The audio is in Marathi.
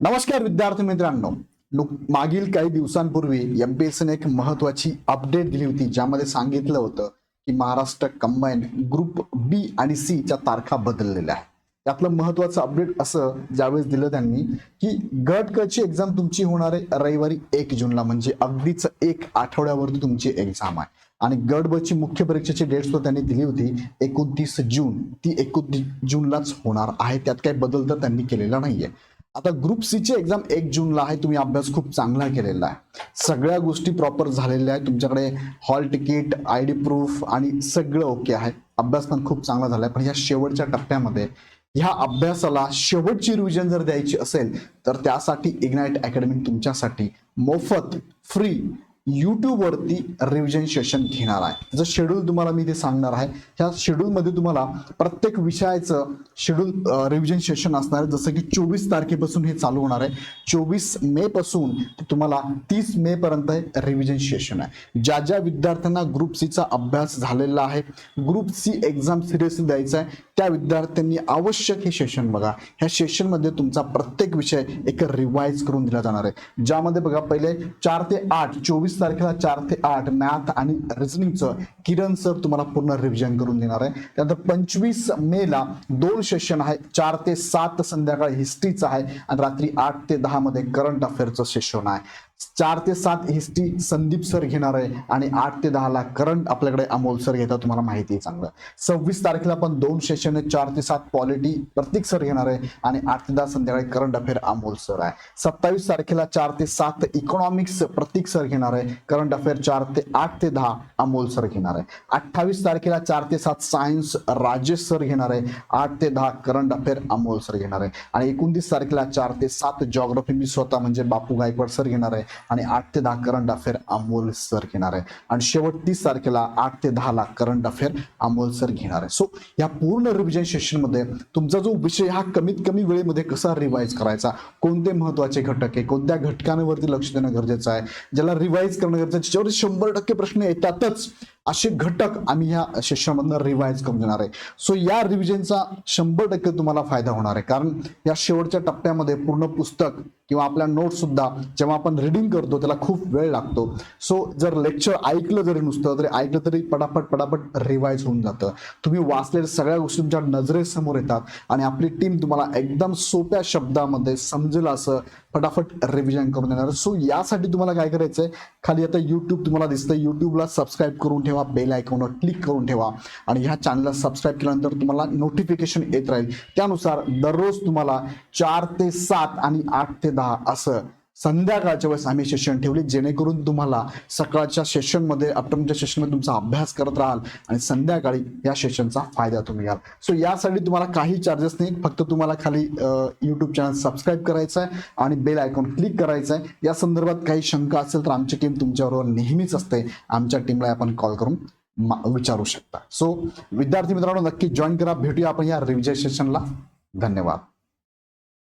नमस्कार विद्यार्थी मित्रांनो. नुक मागील काही दिवसांपूर्वी एमपीएससीने एक महत्वाची अपडेट दिली होती ज्यामध्ये सांगितलं होतं की महाराष्ट्र कंबाईन ग्रुप बी आणि सी च्या तारखा बदललेल्या आहेत. त्यातलं महत्वाचं अपडेट असं ज्यावेळेस दिलं त्यांनी की गट क ची एक्झाम तुमची होणार आहे रविवारी एक जूनला म्हणजे अगदीच एक आठवड्यावरती तुमची एक्झाम आहे. आणि गट बची ची मुख्य परीक्षेची डेट सुद्धा त्यांनी दिली होती एकोणतीस जून. ती एकोणतीस जूनलाच होणार आहे त्यात काही बदल तर त्यांनी केलेला नाहीये. आता ग्रुप सीची एक्झाम एक जूनला आहे. तुम्ही अभ्यास खूप चांगला केलेला आहे. सगळ्या गोष्टी प्रॉपर झालेल्या आहेत. तुमच्याकडे hall ticket I D proof आणि सगळं ओके आहे. अभ्यास पण खूप चांगला झालाय. पण ह्या शेवटच्या टप्प्यामध्ये ह्या अभ्यासाला शेवटची रिव्हिजन जर द्यायची असेल तर त्यासाठी इग्नाइट अकॅडमी तुमच्यासाठी मोफत फ्री यूट्यूबवरती रिव्हिजन सेशन घेणार आहे. जर शेड्यूल तुम्हाला मी ते सांगणार आहे. ह्या शेड्यूलमध्ये तुम्हाला प्रत्येक विषयाचं शेड्यूल रिव्हिजन सेशन असणार आहे. जसं की चोवीस तारखेपासून हे चालू होणार आहे. चोवीस मे पासून तुम्हाला तीस मे पर्यंत रिव्हिजन सेशन आहे. ज्या ज्या विद्यार्थ्यांना ग्रुप सीचा अभ्यास झालेला आहे ग्रुप सी एक्झाम सिरियसली द्यायचा आहे त्या विद्यार्थ्यांनी आवश्यक हे सेशन बघा. ह्या सेशनमध्ये तुमचा प्रत्येक विषय एक रिवाईज करून दिला जाणार आहे. ज्यामध्ये बघा पहिले चार ते आठ चोवीस तारखेला चार ते आठ मॅथ आणि रिझनिंगचं किरण सर तुम्हाला पूर्ण रिव्हिजन करून देणार आहे. त्यानंतर पंचवीस मेला दोन सेशन आहे चार ते सात संध्याकाळी हिस्ट्रीचं आहे आणि रात्री आठ ते दहा मध्ये करंट अफेअरचं सेशन आहे. चार ते सात हिस्ट्री संदीप सर घेणार आहे आणि आठ ते दहाला करंट आपल्याकडे अमोल सर घेतात तुम्हाला माहिती आहे चांगलं. सव्वीस तारखेला पण दोन सेशन आहे चार ते सात पॉलिटी प्रत्येक सर घेणार आहे आणि आठ ते दहा संध्याकाळी करंट अफेअर अमोल सर आहे. सत्तावीस तारखेला चार ते सात इकॉनॉमिक्स प्रत्येक सर घेणार आहे. करंट अफेअर चार ते आठ ते दहा अमोल सर घेणार आहे. अठ्ठावीस तारखेला चार ते सात सायन्स राजेश सर घेणार आहे. आठ ते दहा करंट अफेअर अमोल सर घेणार आहे. आणि एकोणतीस तारखेला चार ते सात जॉग्राफी मी स्वतः म्हणजे बापू गायकवाड सर घेणार आहे. आणि आठ ते दहा करंट अफेअर अमोल सर घेणार आहे. आणि शेवट तीस तारखेला आठ ते दहाला करंट अफेअर अमोल सर घेणार आहे. सो या पूर्ण रिव्हिजन सेशनमध्ये तुमचा जो विषय हा कमीत कमी वेळेमध्ये कसा रिवाईज करायचा? कोणते महत्त्वाचे घटक आहे? कोणत्या घटकांवरती लक्ष देणं गरजेचं आहे? ज्याला रिवाईज करणं गरजेचं आहे शंभर टक्के प्रश्न येतातच असे घटक आम्ही ह्या सेशनमधनं रिवाईज करून देणार आहे. सो या रिव्हिजनचा शंभर टक्के तुम्हाला फायदा होणार आहे. कारण या शेवटच्या टप्प्यामध्ये पूर्ण पुस्तक किंवा आपल्या नोट्स सुद्धा जेव्हा आपण रिडिंग करतो त्याला खूप वेळ लागतो. सो जर लेक्चर ऐकलं जरी नुसतं तरी ऐकलं तरी पटापट पटापट रिवाईज होऊन जातं. तुम्ही वाचलेल्या सगळ्या गोष्टी तुमच्या नजरेसमोर येतात आणि आपली टीम तुम्हाला एकदम सोप्या शब्दामध्ये समजेल असं फटाफट रिव्हिजन करून देणार सो यासाठी तुम्हाला काय करायचं आहे खाली आता यूट्यूब तुम्हाला दिसतं यूट्यूबला सबस्क्राईब करून ठेवा. बेल आयकॉनवर क्लिक करून ठेवा आणि ह्या चॅनलला सबस्क्राईब केल्यानंतर तुम्हाला नोटिफिकेशन येत राहील. त्यानुसार दररोज तुम्हाला चार ते सात आणि आठ ते दहा असं संध्याकाळच्या वेळेस आम्ही सेशन ठेवले जेणेकरून तुम्हाला सकाळच्या सेशनमध्ये आफ्टरनूनच्या सेशनमध्ये तुमचा अभ्यास करत राहाल आणि संध्याकाळी या सेशनचा फायदा तुम्ही घ्याल. सो यासाठी तुम्हाला काही चार्जेस नाही फक्त तुम्हाला खाली यूट्यूब चॅनल सबस्क्राईब करायचं आहे आणि बेल आयकॉन क्लिक करायचं आहे. या संदर्भात काही शंका असेल तर आमची टीम तुमच्याबरोबर नेहमीच असते. आमच्या टीमला आपण कॉल करून विचारू शकता. सो विद्यार्थी मित्रांनो नक्की जॉईन करा. भेटूया आपण या रिव्हिजन सेशनला धन्यवाद.